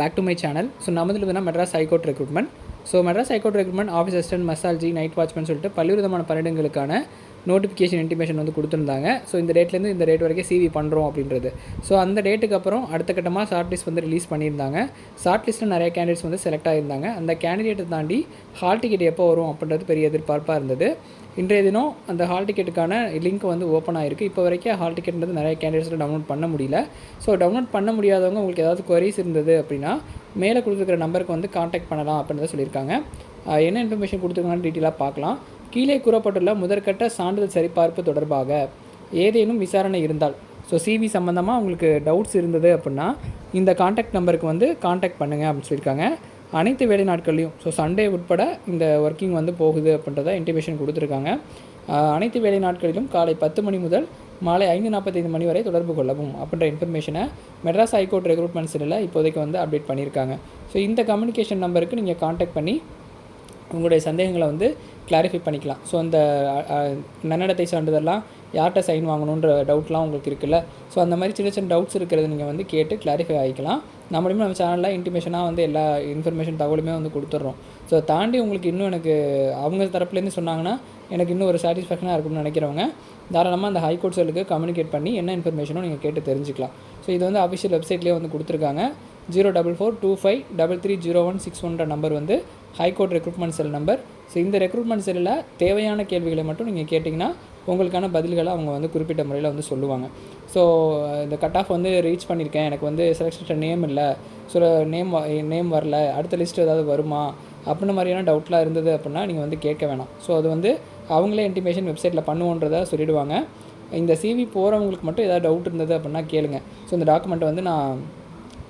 Back to my channel so நம்மதில் வந்து Madras high court recruitment so Madras high court recruitment office assistant மசால்ஜி night watchman சொல்லிட்டு பல்வேறு விதமான பணியிடங்களுக்கான notification intimation வந்து கொடுத்துருந்தாங்க. ஸோ இந்த டேட்லேருந்து இந்த டேட் வரைக்கும் சிவி பண்ணுறோம் அப்படின்றது. ஸோ அந்த டேட்டுக்கு அப்புறம் அடுத்த கட்டமாக ஷார்ட் லிஸ்ட் வந்து ரிலீஸ் பண்ணியிருந்தாங்க. ஷார்ட் லிஸ்ட்டில் நிறைய கேண்டிடேட்ஸ் வந்து செலக்ட் ஆகியிருந்தாங்க அந்த கேண்டிடேட்டை தாண்டி ஹால் டிக்கெட் எப்போ வரும் அப்படின்றது பெரிய எதிர்பார்ப்பாக இருந்தது. இன்றைய தினம் அந்த ஹால் டிக்கெட்டுக்கான லிங்க் வந்து ஓப்பன் ஆகிருக்கு இப்போ வரைக்கும் ஹால் டிக்கெட்ன்றது நிறைய கேண்டிடேட்ஸில் டவுன்லோட் பண்ண முடியல. ஸோ டவுன்லோட் பண்ண முடியாதவங்க உங்களுக்கு ஏதாவது queries இருந்தது அப்படின்னா மேலே கொடுத்துருக்கிற நம்பருக்கு வந்து காண்டாக்ட் பண்ணலாம் அப்படின்றத சொல்லியிருக்காங்க. என்ன இன்ஃபர்மேஷன் கொடுத்துருக்காங்கன்னு டீட்டெயிலாக பார்க்கலாம். கீழே கூறப்பட்டுள்ள முதற்கட்ட சான்றிதழ் சரிபார்ப்பு தொடர்பாக ஏதேனும் விசாரணை இருந்தால் ஸோ சிவி சம்மந்தமாக உங்களுக்கு டவுட்ஸ் இருந்தது அப்படின்னா இந்த காண்டாக்ட் நம்பருக்கு வந்து காண்டாக்ட் பண்ணுங்கள் அப்படின்னு சொல்லியிருக்காங்க. அனைத்து வேலை நாட்கள்லையும் ஸோ சண்டே உட்பட இந்த ஒர்க்கிங் வந்து போகுது அப்படின்றத இன்டிமேஷன் கொடுத்துருக்காங்க. அனைத்து வேலை நாட்களிலும் காலை பத்து மணி முதல் மாலை ஐந்து நாற்பத்தைந்து மணி வரை தொடர்பு கொள்ளவும் அப்படின்ற இன்ஃபர்மேஷனை மெட்ராஸ் ஹைகோர்ட் ரெக்ரூட்மெண்ட் செல்லில் இப்போதைக்கு வந்து அப்டேட் பண்ணியிருக்காங்க. ஸோ இந்த கம்யூனிகேஷன் நம்பருக்கு நீங்கள் காண்டாக்ட் பண்ணி உங்களுடைய சந்தேகங்களை வந்து கிளாரிஃபை பண்ணிக்கலாம். ஸோ அந்த நன்னடத்தை சான்றிதழ்லாம் யார்கிட்ட சைன் வாங்கணுன்ற டவுட்லாம் உங்களுக்கு இருக்குல்ல? ஸோ அந்த மாதிரி சின்ன சின்ன டவுட்ஸ் இருக்கிறத நீங்கள் வந்து கேட்டு கிளாரிஃபை ஆகிக்கலாம். நம்மளுமே நம்ம சேனலில் இன்டிமேஷனாக வந்து எல்லா இன்ஃபர்மேஷன் தகவலுமே வந்து கொடுத்துட்றோம். ஸோ தாண்டி உங்களுக்கு இன்னும் எனக்கு அவங்க தரப்புலேருந்து சொன்னாங்கன்னா எனக்கு இன்னும் ஒரு சாட்டிஸ்ஃபேக்ஷனாக இருக்கும்னு நினைக்கிறவங்க தாராளமாக அந்த ஹைகோர்ட் செல்லுக்கு கம்யூனிகேட் பண்ணி என்ன இன்ஃபர்மேஷனும் நீங்கள் கேட்டு தெரிஞ்சுக்கலாம். ஸோ இது வந்து அஃபிஷியல் வெப்சைட்லேயே வந்து கொடுத்துருக்காங்க. Zero double four two five double three zero one six ஒன்ற நம்பர் வந்து high court recruitment cell number so இந்த ரெக்ரூட்மெண்ட் செல்லில் தேவையான கேள்விகளை மட்டும் நீங்கள் கேட்டிங்கன்னா உங்களுக்கான பதில்களை அவங்க வந்து குறிப்பிட்ட முறையில் வந்து சொல்லுவாங்க. ஸோ இந்த கட் ஆஃப் வந்து ரீச் பண்ணியிருக்கேன் எனக்கு வந்து செலக்ஷன் நேம் இல்லை. ஸோ நேம் நேம் வரல. அடுத்த லிஸ்ட் ஏதாவது வருமா? அப்படின்ற மாதிரியான டவுட்லாம் இருந்தது அப்படின்னா நீங்கள் வந்து கேட்க வேணாம். ஸோ அது வந்து அவங்களே இன்டிமேஷன் வெப்சைட்டில் பண்ணுவோன்றதை சொல்லிடுவாங்க. இந்த சிவி போகிறவங்களுக்கு மட்டும் ஏதாவது டவுட் இருந்தது அப்படின்னா கேளுங்க. ஸோ இந்த டாக்குமெண்ட்டை வந்து நான்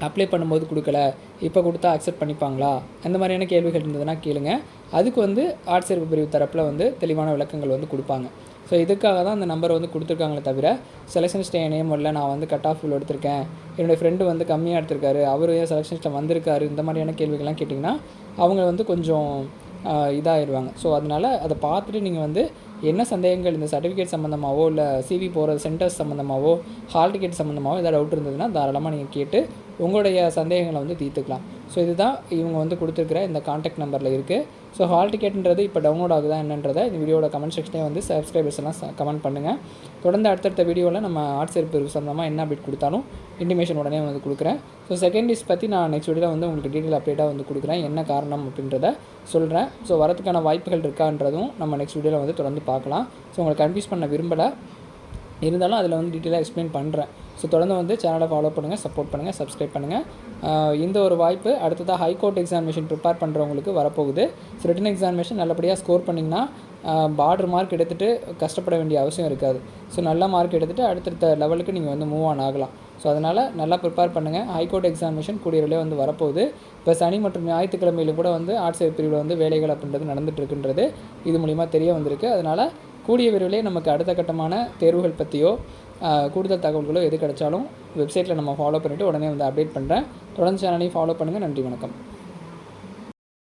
அப்ளை பண்ணும்போது கொடுக்கல இப்போ கொடுத்தா அக்செப்ட் பண்ணிப்பாங்களா? அந்த மாதிரியான கேள்விகள் இருந்ததுன்னா கேளுங்க. அதுக்கு வந்து ஆட்சேர்ப்பு பிரிவு தரப்பில் வந்து தெளிவான விளக்கங்கள் வந்து கொடுப்பாங்க. ஸோ இதுக்காக தான் அந்த நம்பர் வந்து கொடுத்துருக்காங்களே தவிர செலெக்ஷன் ஸ்டே நேம் வரல நான் வந்து கட் ஆஃப் எடுத்திருக்கேன். என்னுடைய ஃப்ரெண்டு வந்து கம்மியாக எடுத்திருக்காரு அவர் ஏன் செலெக்ஷன் ஸ்டே வந்திருக்காரு இந்த மாதிரியான கேள்விகள்லாம் கேட்டிங்கன்னா அவங்க வந்து கொஞ்சம் இதாகிடுவாங்க ஸோ அதனால் அதை பார்த்துட்டு நீங்கள் வந்து என்ன சந்தேகங்கள் இந்த சர்டிஃபிகேட் சம்மந்தமாகவோ இல்லை சிவி போகிற சென்டர்ஸ் சம்மந்தமாகவோ ஹால் டிக்கெட் சம்மந்தமாகவோ ஏதாவது டவுட் இருந்ததுன்னா தாராளமாக நீங்கள் கேட்டு உங்களுடைய சந்தேகங்களை வந்து தீர்த்துக்கலாம். ஸோ இதுதான் இவங்க வந்து கொடுத்துருக்குற இந்த காண்டாக்ட் நம்பரில் இருக்குது ஸோ ஹால் டிக்கெட்ன்றது இப்போ டவுன்லோட் ஆகுதா என்னன்றதை இந்த வீடியோட கமெண்ட் செக்ஷனே வந்து சப்ஸ்கிரைபர்ஸ் எல்லாம் கமெண்ட் பண்ணுங்கள் தொடர்ந்து அடுத்தடுத்த வீடியோவில் நம்ம ஆர்ட்ஸ் சேர்ப்பு சம்மந்தமாக என்ன அப்டேட் கொடுத்தாலும் இன்டிமேஷன் உடனே வந்து கொடுக்குறேன். ஸோ செகண்ட் லிஸ்ட் பற்றி நான் நெக்ஸ்ட் வீடியோவில் வந்து உங்களுக்கு டீட்டெயில் அப்டேட்டாக வந்து கொடுக்குறேன். என்ன காரணம் அப்படின்றத சொல்கிறேன் ஸோ வரதுக்கான வாய்ப்புகள் இருக்கான்றதும் நம்ம நெக்ஸ்ட் வீடியோவில் வந்து தொடர்ந்து பார்க்கலாம். ஸோ உங்களுக்கு கன்ஃபியூஸ் பண்ண விரும்பலை. இருந்தாலும் அதில் வந்து டீட்டெயிலாக எக்ஸ்பிளைன் பண்ணுறேன் ஸோ தொடர்ந்து வந்து சேனலை ஃபாலோ பண்ணுங்கள் சப்போர்ட் பண்ணுங்கள் சப்ஸ்கிரைப் பண்ணுங்கள் இந்த ஒரு வாய்ப்பு அடுத்ததாக ஹைகோர்ட் எக்ஸாமினேஷன் ப்ரிப்பேர் பண்ணுறவங்களுக்கு வரப்போகுது. ஸோ ரிட்டன் எக்ஸாமினேஷன் நல்லபடியாக ஸ்கோர் பண்ணிங்கன்னா பார்டர் மார்க் எடுத்துகிட்டு கஷ்டப்பட வேண்டிய அவசியம் இருக்காது. ஸோ நல்ல மார்க் எடுத்துகிட்டு அடுத்தடுத்த லெவலுக்கு நீங்கள் வந்து மூவ் ஆன் ஆகலாம். ஸோ அதனால் நல்லா ப்ரிப்பேர் பண்ணுங்கள் ஹைகோர்ட் எக்ஸாமினேஷன் கூடிய விரைவில் வந்து வரப்போகுது. இப்போ சனி மற்றும் ஞாயிற்றுக்கிழமையிலும் கூட வந்து ஆர்ட்ஸ் பிரிவில் வந்து வேலைகள் அப்படின்றது நடந்துகிட்ருக்குன்றது இது மூலிமா தெரிய வந்திருக்கு. அதனால் கூடிய விரைவிலே நமக்கு அடுத்த கட்டமான தேர்வுகள் பற்றியோ கூடுதல் தகவல்களோ எது கிடைச்சாலும் வெப்சைட்டில் நம்ம ஃபாலோ பண்ணிவிட்டு உடனே வந்து அப்டேட் பண்ணுறேன் தொடர்ந்து சேனலையும் ஃபாலோ பண்ணுங்கள் நன்றி வணக்கம்.